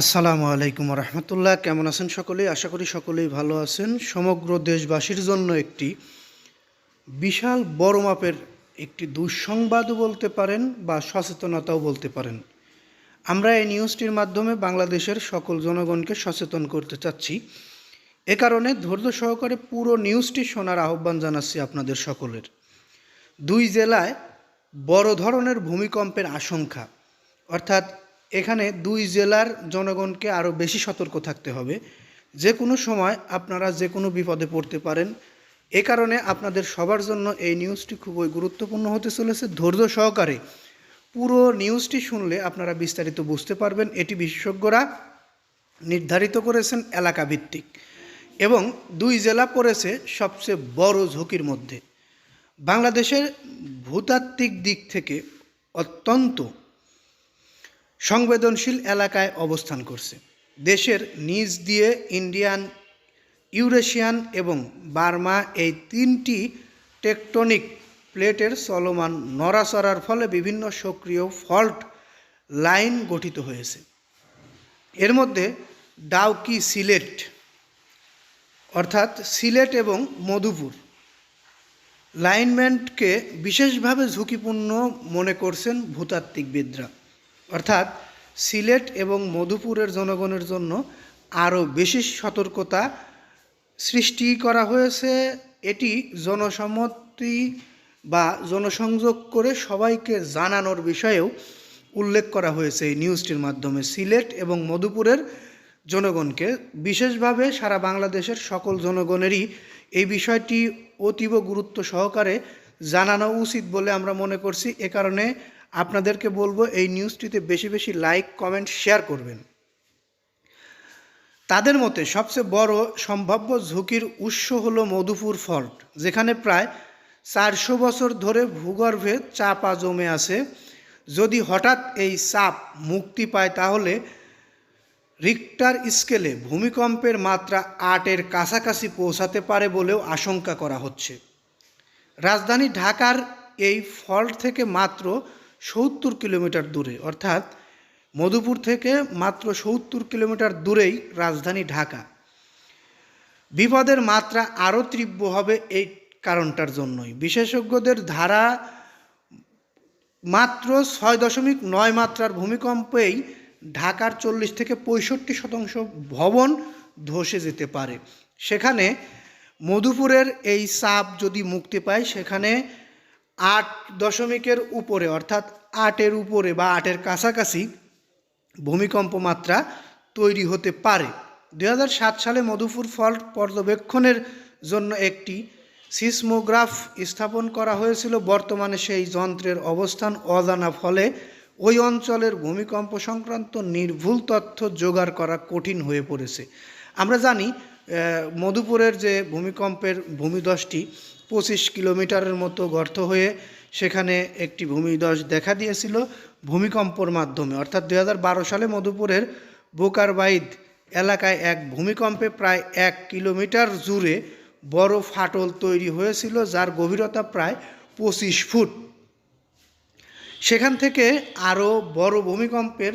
আসসালামু আলাইকুম রহমতুল্লাহ। কেমন আছেন সকলেই আশা করি সকলেই ভালো আছেন। সমগ্র দেশবাসীর জন্য একটি বিশাল বড় মাপের একটি দুঃসংবাদও বলতে পারেন বা সচেতনতাও বলতে পারেন। আমরা এই নিউজটির মাধ্যমে বাংলাদেশের সকল জনগণকে সচেতন করতে চাচ্ছি। এ কারণে ধৈর্য সহকারে পুরো নিউজটি শোনার আহ্বান জানাচ্ছি আপনাদের সকলের। দুই জেলায় বড় ধরনের ভূমিকম্পের আশঙ্কা, অর্থাৎ এখানে দুই জেলার জনগণকে আরও বেশি সতর্ক থাকতে হবে। যে কোনো সময় আপনারা যে কোনো বিপদে পড়তে পারেন। এ কারণে আপনাদের সবার জন্য এই নিউজটি খুবই গুরুত্বপূর্ণ হতে চলেছে। ধৈর্য সহকারে পুরো নিউজটি শুনলে আপনারা বিস্তারিত বুঝতে পারবেন। এটি বিশেষজ্ঞরা নির্ধারিত করেছেন এলাকা ভিত্তিক এবং দুই জেলা পড়েছে সবচেয়ে বড় ঝুঁকির মধ্যে। বাংলাদেশের ভূতাত্ত্বিক দিক থেকে অত্যন্ত সংবেদনশীল এলাকায় অবস্থান করছে। দেশের নিচ দিয়ে ইন্ডিয়ান, ইউরেশিয়ান এবং বার্মা এই তিনটি টেকটনিক প্লেটের চলমান নড়াচড়ার ফলে বিভিন্ন সক্রিয় ফল্ট লাইন গঠিত হয়েছে। এর মধ্যে ডাউকি সিলেট, অর্থাৎ সিলেট এবং মধুপুর লাইনমেন্টকে বিশেষভাবে ঝুঁকিপূর্ণ মনে করছেন ভূতাত্ত্বিকবিদরা। অর্থাৎ সিলেট এবং মধুপুরের জনগণের জন্য আরও বেশি সতর্কতা সৃষ্টি করা হয়েছে। এটি জনসম্মতি বা জনসংযোগ করে সবাইকে জানানোর বিষয়েও উল্লেখ করা হয়েছে এই নিউজটির মাধ্যমে। সিলেট এবং মধুপুরের জনগণকে বিশেষভাবে সারা বাংলাদেশের সকল জনগণেরই এই বিষয়টি অতীব গুরুত্ব সহকারে জানানো উচিত বলে আমরা মনে করছি। এ কারণে আপনাদেরকে বলব, এই নিউজটিতে বেশি বেশি লাইক কমেন্ট শেয়ার করবেন। তাদের মতে সবচেয়ে বড় সম্ভাব্য ঝুঁকির উৎস হলো মধুপুর ফল্ট, যেখানে প্রায় চারশো বছর ধরে ভূগর্ভে চাপা জমে আছে। যদি হঠাৎ এই চাপ মুক্তি পায়, তাহলে রিক্টার স্কেলে ভূমিকম্পের মাত্রা আটের কাছাকাছি পৌঁছাতে পারে বলেও আশঙ্কা করা হচ্ছে। রাজধানী ঢাকার এই ফল্ট থেকে মাত্র সত্তর কিলোমিটার দূরে, অর্থাৎ মধুপুর থেকে মাত্র সত্তর কিলোমিটার দূরেই রাজধানী ঢাকা। বিপদের মাত্রা আরও তীব্র হবে এই কারণটার জন্যই। বিশেষজ্ঞদের ধারা মাত্র ছয় দশমিক নয় মাত্রার ভূমিকম্পেই ঢাকার চল্লিশ থেকে পঁয়ষট্টি শতাংশ ভবন ধসে যেতে পারে। সেখানে মধুপুরের এই চাপ যদি মুক্তি পায়, সেখানে আট দশমিকের উপরে, অর্থাৎ আটের উপরে বা আটের কাছাকাছি ভূমিকম্প মাত্রা তৈরি হতে পারে। দু হাজার সাত সালে মধুপুর ফল্ট পর্যবেক্ষণের জন্য একটি সিসমোগ্রাফ স্থাপন করা হয়েছিল। বর্তমানে সেই যন্ত্রের অবস্থান অজানা, ফলে ওই অঞ্চলের ভূমিকম্প সংক্রান্ত নির্ভুল তথ্য জোগাড় করা কঠিন হয়ে পড়েছে। আমরা জানি মধুপুরের যে ভূমিকম্পের ভূমিদশটি পঁচিশ কিলোমিটারের মতো গর্ত হয়ে সেখানে একটি ভূমিদশ দেখা দিয়েছিল ভূমিকম্পর মাধ্যমে। অর্থাৎ দু হাজার বারো সালে মধুপুরের বোকারবাইদ এলাকায় এক ভূমিকম্পে প্রায় এক কিলোমিটার জুড়ে বড় ফাটল তৈরি হয়েছিল, যার গভীরতা প্রায় পঁচিশ ফুট। সেখান থেকে আরও বড় ভূমিকম্পের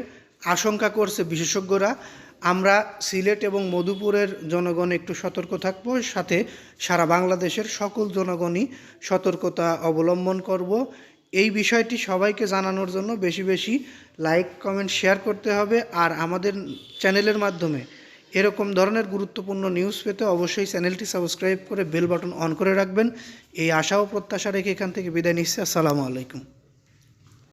আশঙ্কা করছে বিশেষজ্ঞরা। আমরা সিলেট এবং মধুপুরের জনগণ একটু সতর্ক থাকব, সাথে সারা বাংলাদেশের সকল জনগণই সতর্কতা অবলম্বন করব। এই বিষয়টি সবাইকে জানানোর জন্য বেশি বেশি লাইক, কমেন্ট, শেয়ার করতে হবে আর আমাদের চ্যানেলের মাধ্যমে। এরকম ধরনের গুরুত্বপূর্ণ নিউজ পেতে অবশ্যই চ্যানেলটি সাবস্ক্রাইব করে বেল বাটন অন করে রাখবেন। এই আশা ও প্রত্যাশা রেখে এখান থেকে বিদায় নিচ্ছে। আসসালামু আলাইকুম।